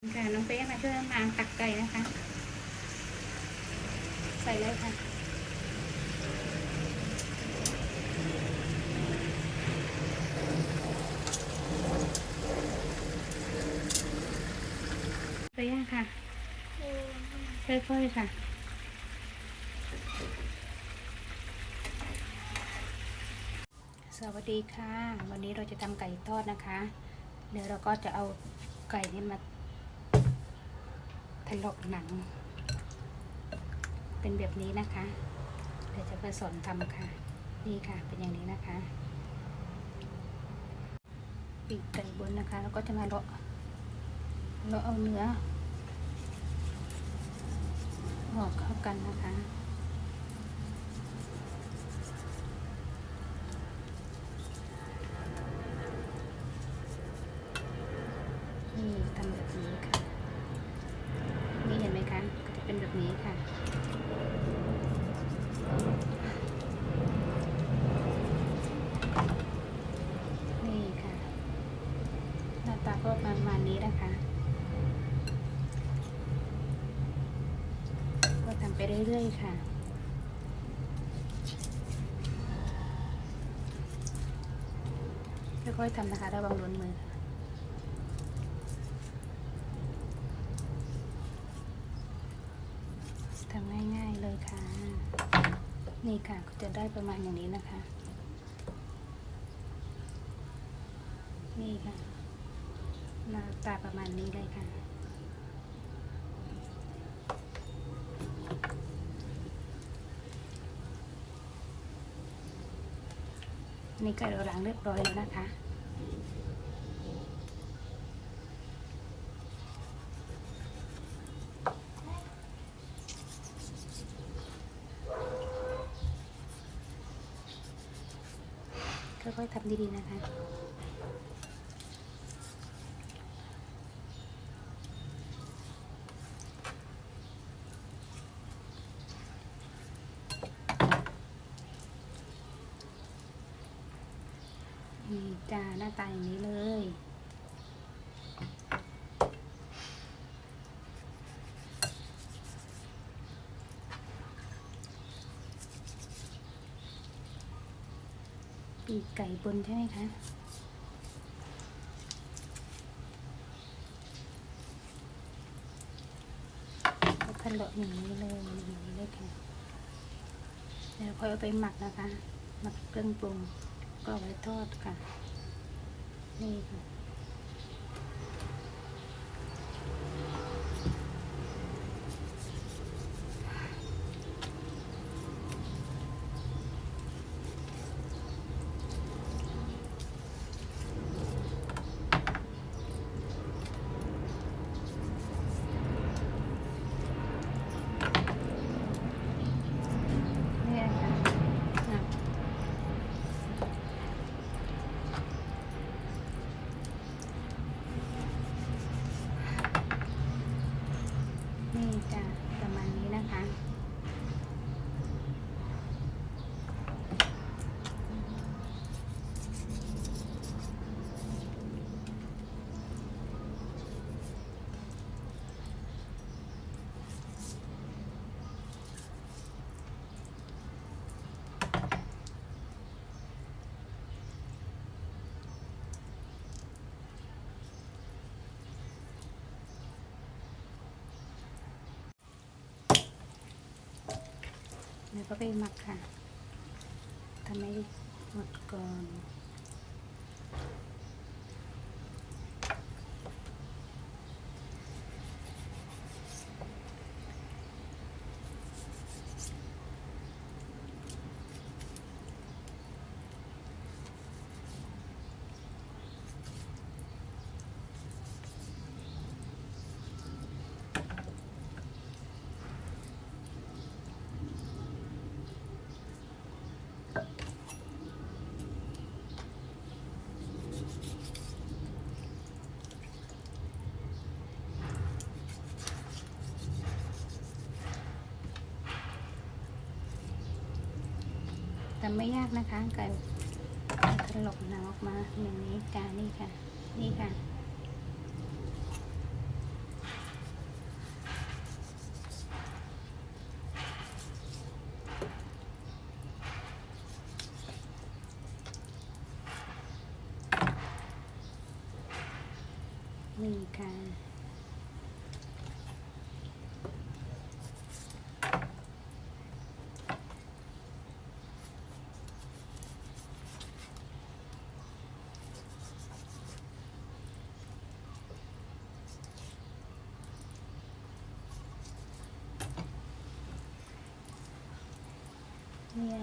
ค่ะน้องเป๊มาช่วยมาตักไก่นะคะ ใส่เลยค่ะไปย่างค่ะค่อยๆค่ะสวัสดีค่ะ วันนี้เราจะทำไก่ทอดนะคะ เดี๋ยวเราก็จะเอาไก่นี่มา ถลกหนัง เป็นแบบนี้นะคะ เดี๋ยวจะไปสอนทำค่ะ นี่ค่ะ เป็นอย่างนี้นะคะ ปีกไก่บนนะคะ แล้วก็จะมาเลาะเลาะเอาเนื้อออกเข้ากันนะคะ ค่อยๆทำนะคะระวังล้นมือทำง่ายๆเลยค่ะ นี่ค่ะก็จะได้ประมาณอย่างนี้นะคะ นี่ค่ะหน้าตาประมาณนี้เลยค่ะ นี่ไก่เราล้างเรียบร้อยแล้วนะคะค่อยๆทำดีๆนะคะ นี่จ้าหน้าตา อย่างนี้เลย ปีกไก่บนใช่ไหมคะก็ทะเลาะอย่างนี้เลยอย่างนี้เลยค่ะเดี๋ยวค่อเอาไปหมักนะคะ หมักเครื่องปรุงก็ไว้ทอดค่ะ นี่ค่ะ นี่ค่ะอะ นี่จ้ะประมาณนี้นะคะ แล้วก็ไปหมักค่ะทำให้หมดก่อน แต่ไม่ยากนะคะไก่ถลกหนังออกมาอย่างนี้จ้านี่ค่ะ นี่ค่ะ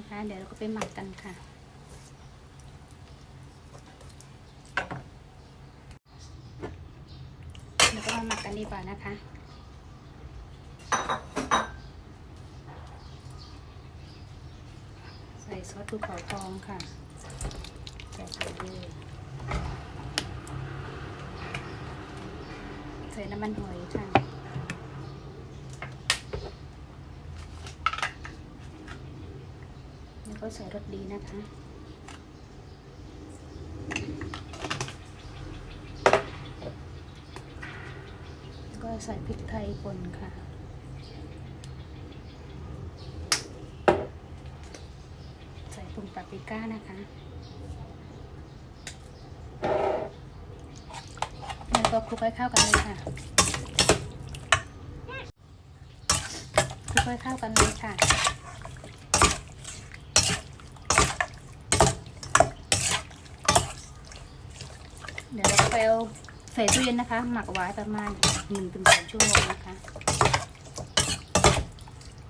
นะคะ เดี๋ยวเราก็ไปหมักกันค่ะ เดี๋ยวก็มาหมักกันดีกว่านะคะใส่ซอสภูเขาทองค่ะใส่ไปเลยใส่น้ำมันหอยค่ะ แล้ว ก็ใส่รสดีนะคะก็ใส่พริกไทยป่นค่ะใส่ผงปาปริก้านะคะแล้วก็คลุกให้เข้ากันเลยค่ะคลุกให้เข้ากันเลยค่ะ เดี๋ยวเราก็ไปเอาใส่ตู้เย็นนะคะ หมักไว้ประมาณหนึ่งถึงสองชั่วโมงนะคะ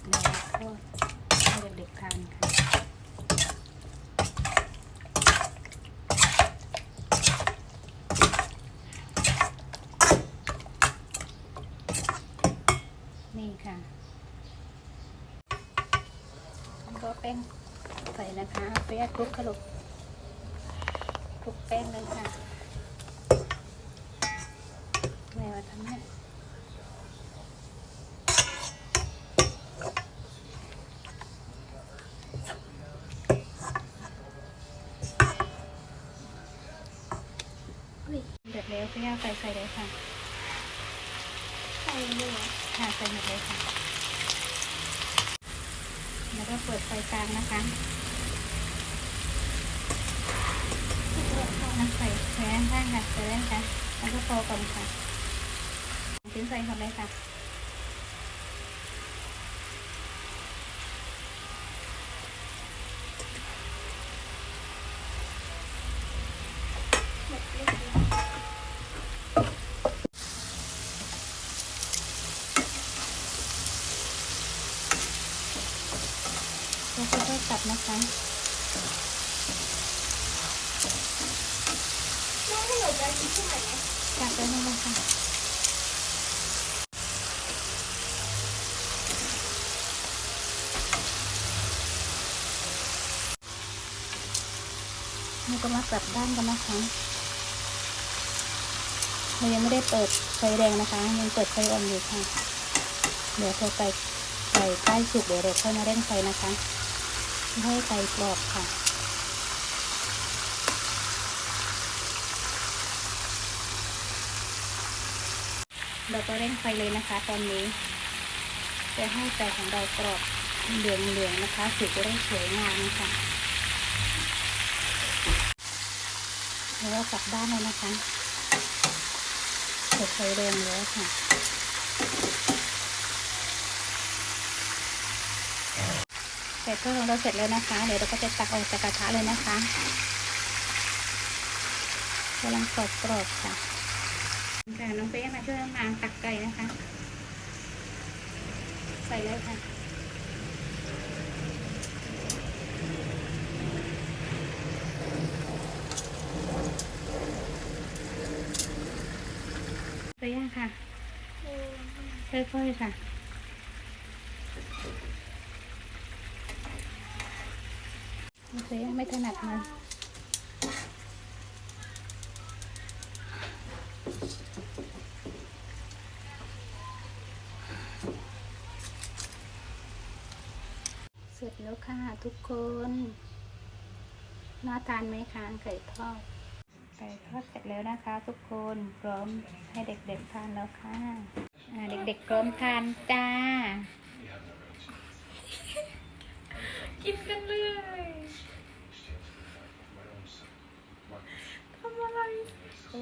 แล้วก็ให้เด็กๆทานค่ะนี่ค่ะแล้วก็แป้งใส่นะคะเอาไปแยกคลุกขลุกคลุกแป้งเลยค่ะ แม่ว่าทำเนี่ยอุ้ยเดือดแล้วพี่ย่าใส่ใส่เลยค่ะ ใส่เนื้อค่ะใส่หมดเลยค่ะ แล้วก็เปิดไฟกลางนะคะน้ำใส่แค่ได้ค่ะใส่ได้ค่ะ แล้วก็โตก่อนค่ะ ทิ้งใส่หมดเลยค่ะเรียบร้อยแล้วก็ค่อยตัดนะคะ แม่ให้หนูจะกินที่ไหนไหม ตัดไปเลยนะคะ นี่ก็มากลับด้านกันนะคะเรายังไม่ได้เปิดไฟแดงนะคะ ยังเปิดไฟอ่อนอยู่ค่ะ เดี๋ยวพอไก่ไก่ใกล้สุกเดี๋ยวเราค่อยมาเร่งไฟนะคะให้ไก่กรอบค่ะเราก็เร่งไฟเลยนะคะ ตอนนี้จะให้ไก่ของเรากรอบเหลืองๆนะคะสุกจะได้สวยงามนะคะ แล้วก็กลับด้านเลยนะคะเปิดไฟแดงแล้วค่ะแต่ก็ของเราเสร็จแล้วนะคะ เดี๋ยวเราก็จะตักออกจากกระทะเลยนะคะกำลังกรอบกรอบๆค่ะค่ะน้องเป๊มาช่วยน้องนางตักไก่นะคะ ใส่เลยค่ะ ไปย่างค่ะ อืม ค่อยๆค่ะไม่เคยย่างไม่ถนัดมันเสร็จแล้วค่ะทุกคน น่าทานไหมคะไก่ทอด ไก่ทอดเสร็จแล้วนะคะ ทุกคน พร้อมให้เด็กๆทานแล้วค่ะ เด็กๆพร้อมทานจ้า กินกันเลยทำอะไรโอ้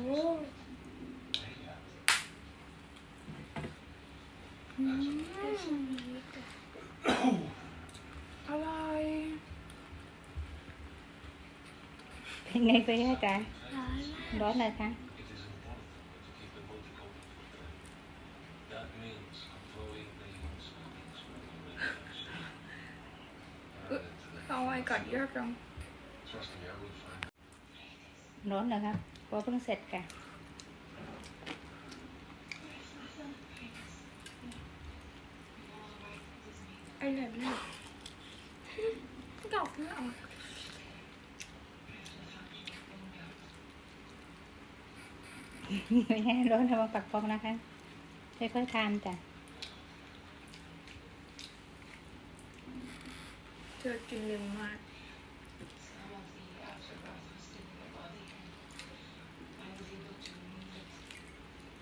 อะไรเป็นไงไปย่าจ๊ะร้านร้อนเลยคะ เอาอะไร my god เยอะจังร้อนเหรอครับเพราะเพิ่งเสร็จค่ะไอ้แบบนี้ดอกไม่ออกไม่ให้ร้อนระวังปักฟองนะคะค่อยๆทานจ้ะ เธอกินเร็วมาก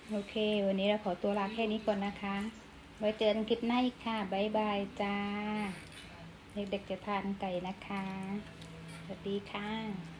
โอเค วันนี้เราขอตัวลาแค่นี้ก่อนนะคะ ไว้เจอกันคลิปหน้าอีกค่ะ บ๊ายบายจ้า เด็กๆจะทานไก่นะคะ สวัสดีค่ะ